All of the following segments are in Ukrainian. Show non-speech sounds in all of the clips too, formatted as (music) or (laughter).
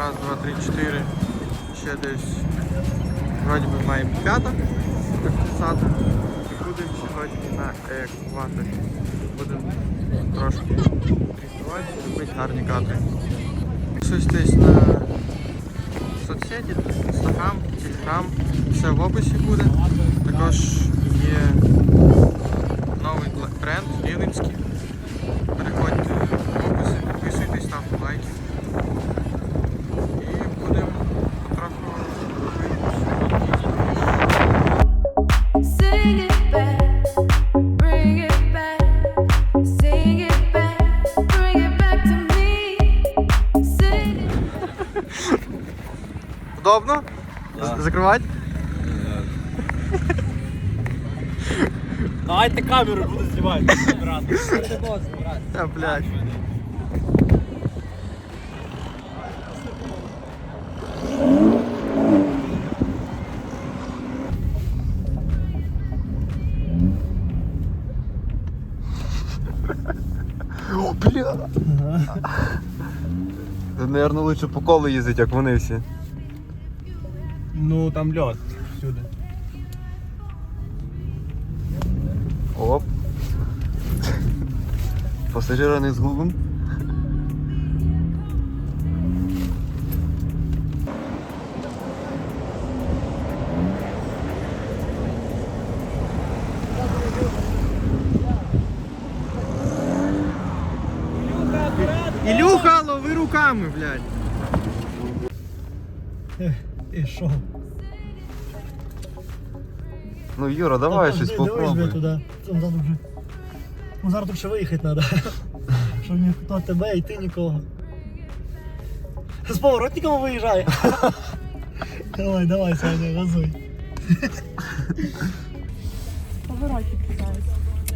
Раз, два, три, чотири. Ще десь вроді би маємо п'ята, так писати. І будемо сьогодні на екваторі. Будемо трошки рятувати, робити гарні кадри. Підписуйтесь на соцсеті, інстаграм, телеграм, все в описі буде. Також є новий бренд Рівненський. Переходьте Удобно? З- Закривати? Давайте камеру буду знімати. Та, блядь. О, бля. Наверное, лучше по колу їздить, як вони всі. Ну там льот всюди. Оп. Пасажира не згубим. Ілюха, лови руками, блядь. (laughs) І що? Ну, Юра, давай щось попробуй. туди. Там ззаду вже. Ну зараз тут ще виїхати треба. (laughs) Щоб ніхто тебе і ти нікого. З поворотником виїжджає. (laughs) Давай, давай, Саня, газуй. Поворотник кидається.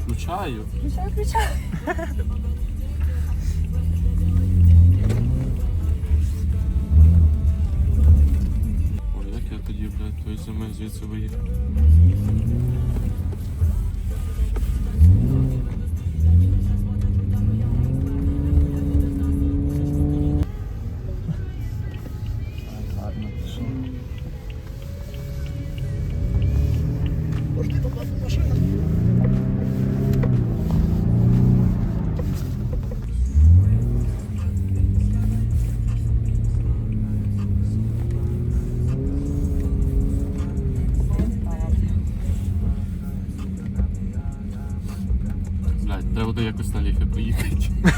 Включаю. Включай, включай. (laughs) тоді, блядь, той зими звідси виїхав.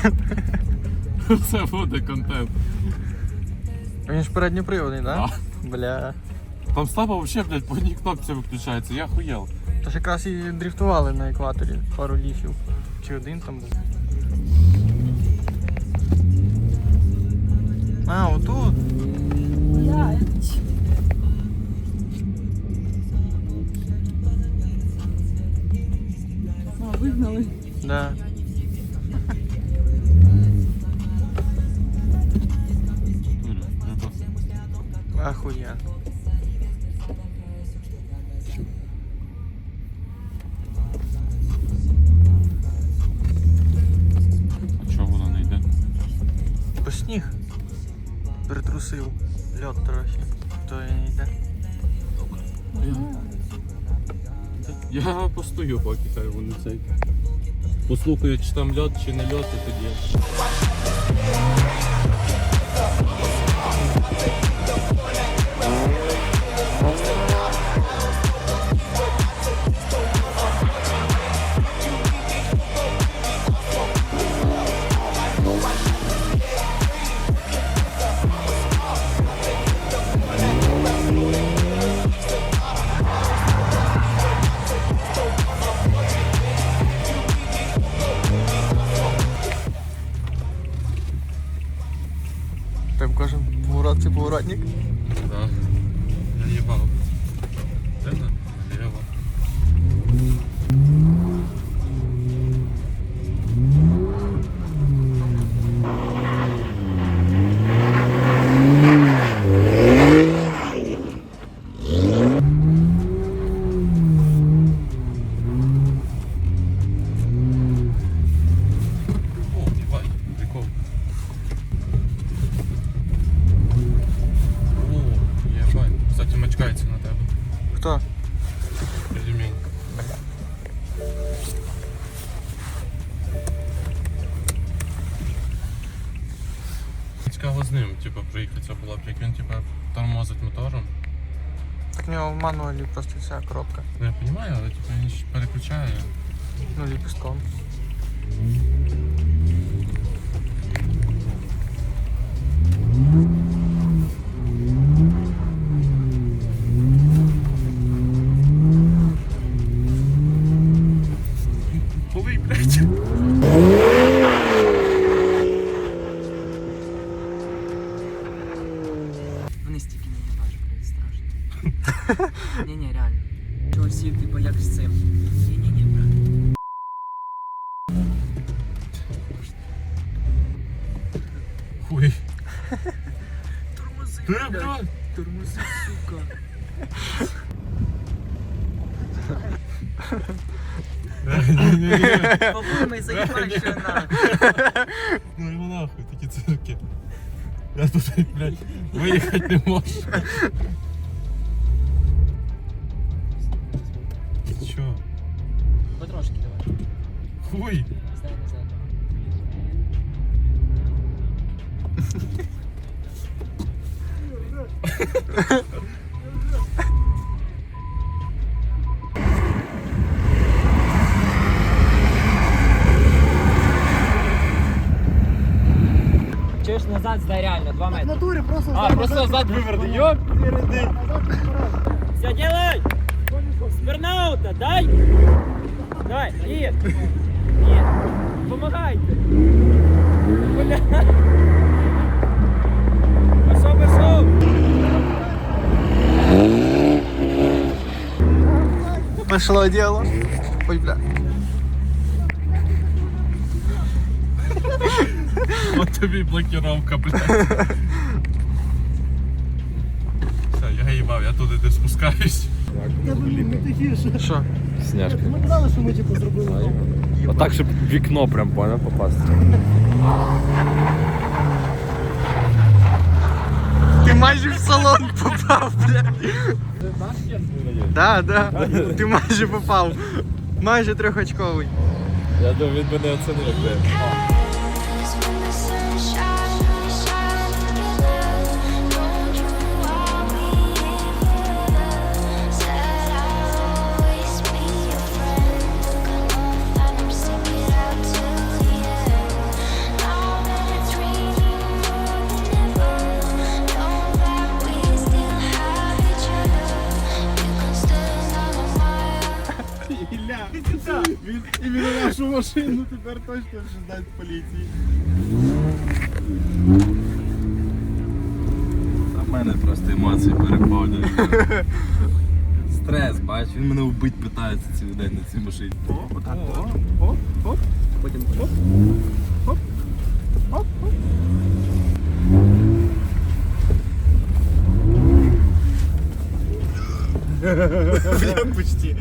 (laughs) Це буде контент. Він ж передньоприводний, да? Бля. Там слабо взагалі, блядь, по одній кнопці виключається, я хуєл. Тож якраз і дрифтували на екваторі пару ліфів. Чи один там був. А, отут. Я, это А, вигнали. Да. Ахуєн. А чого вона не йде? Бо сніг притрусив льот трохи. То і не йде. Я постою поки хай вони цей. Послухаю, чи там льот, чи не льот, і тоді. з ним, типу, приїхатися було б, як він типу, тормозить мотором. Так в нього в мануалі просто вся коробка. Ну я розумію, але типу, він ж переключає. Ну, ліпістком. Тормози, блядь. Тормози, сука. Ні-ні-ні. По-моєму, заїбай, що на. Ну його нахуй, такі цирки. Я тут, блядь, виїхати не можу. Ти чо? Потрошки давай. Хуй. Чуєш назад, здай реально, 2 В метри. натурі просто А, просто назад виверни, йоп! Все, делай! Свернаута, дай! Давай, нет! Нет! Помогайте! Бля! Пошло дело. Ой, бля. От тобі блокировка, блядь. Все, я їбав, я туди де спускаюсь. Ну. Що? Сняшка. Ми казали, що ми типу зробили. Отак, щоб в вікно прям понял попасти. Ти майже в салон попав, бля. Да, да. Ти майже попав. Майже трьохочковий. Я думаю, він мене оцінив. When вже здасть поліції. У мене просто емоції переповнюють. (laughs) Стрес, бач, він мене вбити питається цілий день на цій машині. Потім оп, оп, оп, оп. (laughs) Бля, почти.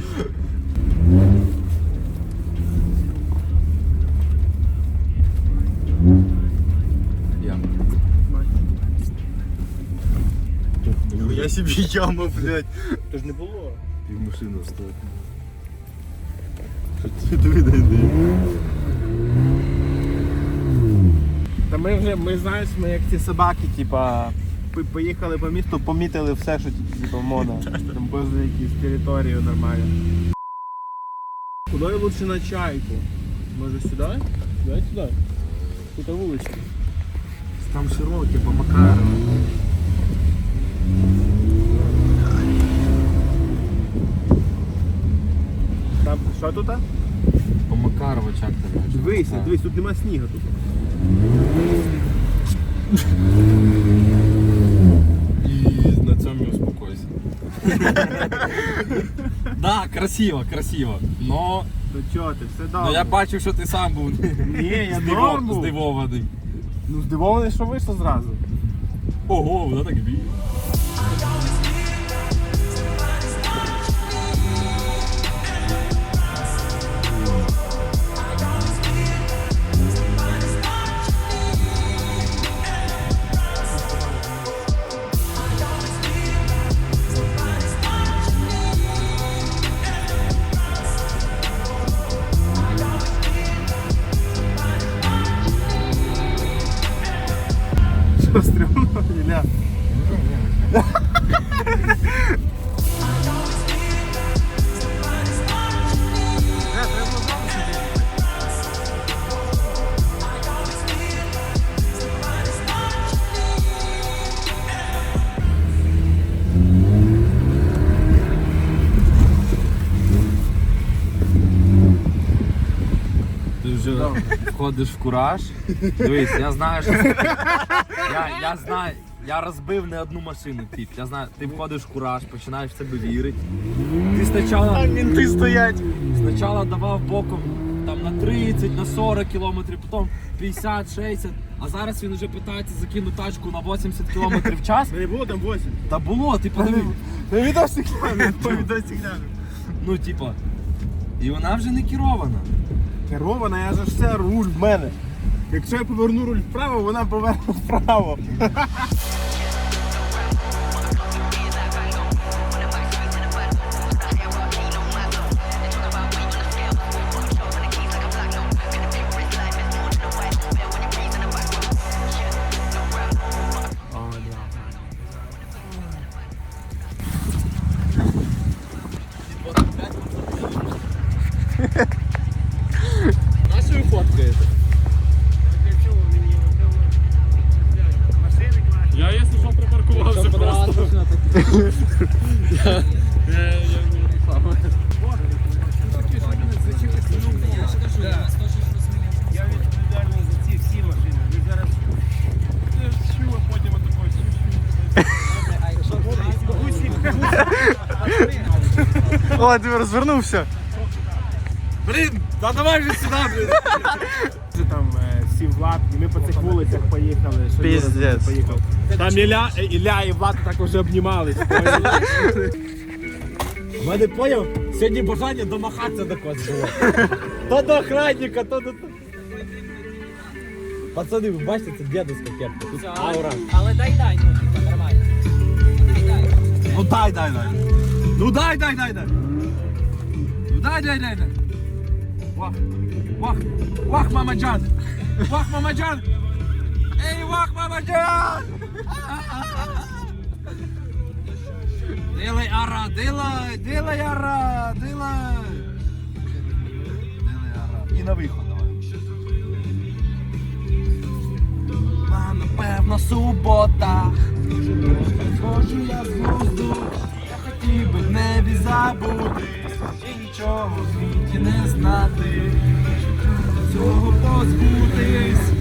Я. Я собі яма, блядь. То ж не було. Пів машини стоїть. Диви, диви, диви. Та ми вже, ми знаєш, ми як ці собаки, типа, поїхали по місту, помітили все, що типа моно. Там поза якісь територію нормально. Куди лучше на чайку? Може сюди? Давай сюди. Тут вулички. Там широкі, по Макарову. Там що тут? По Макарову чак маєш. Дивись, тут нема снігу тут. І на цьому успокойся. (laughs) Да, красиво, красиво. Но, То чого ти, все добре. но я бачив, що ти сам був Ні, я здиво- норм був. здивований. Ну здивований, що вийшло зразу. Ого, вона так бігає. Входиш в кураж. Дивись, я знаю, що. Я, я знаю. Я розбив не одну машину, тип. Я знаю, ти входиш в кураж, починаєш в себе вірити. Ти спочатку, Мінти стоять. спочатку давав боком там на 30, на 40 кілометрів, потім 50, 60, а зараз він вже питається закинути тачку на 80 кілометрів в час. Не було там 8. Та було, ти подиви. По відосі відосі гляну. Ну, типа. І вона вже не керована. Керована, я за все руль в мене. Якщо я поверну руль вправо, вона поверне вправо. Припаркувався просто. (laughs) Я відповідальний за ці всі машини. Ви зараз чули потім отакої О, ти розвернувся. Блін, та давай вже сюди, блін. Там всі Влад, і ми по цих вулицях поїхали. що Юра Піздець. з нами поїхав. Там Ілля, Ілля і Влад так уже обнімались. У (laughs) мене поняв, сьогодні бажання домахатися до когось було. То до охранника, то до. Пацани, ви бачите, це дедовська кепка. Тут аура. Але дай дай, ну, типа, нормально. Дай дай. Ну дай, дай, дай. Ну дай, дай, дай, дай. Ну дай, дай, дай, дай. Вах, вах, вах, мамаджан. Вах, мамаджан. Ей, вах, мамаджан. Делай, ара, делай, делай, ара, делай. Делай, ара. І на виход давай. А, напевно, субота. Схожу я з глузду, я хотів би в небі забути, і нічого в світі не знати, цього позбутись.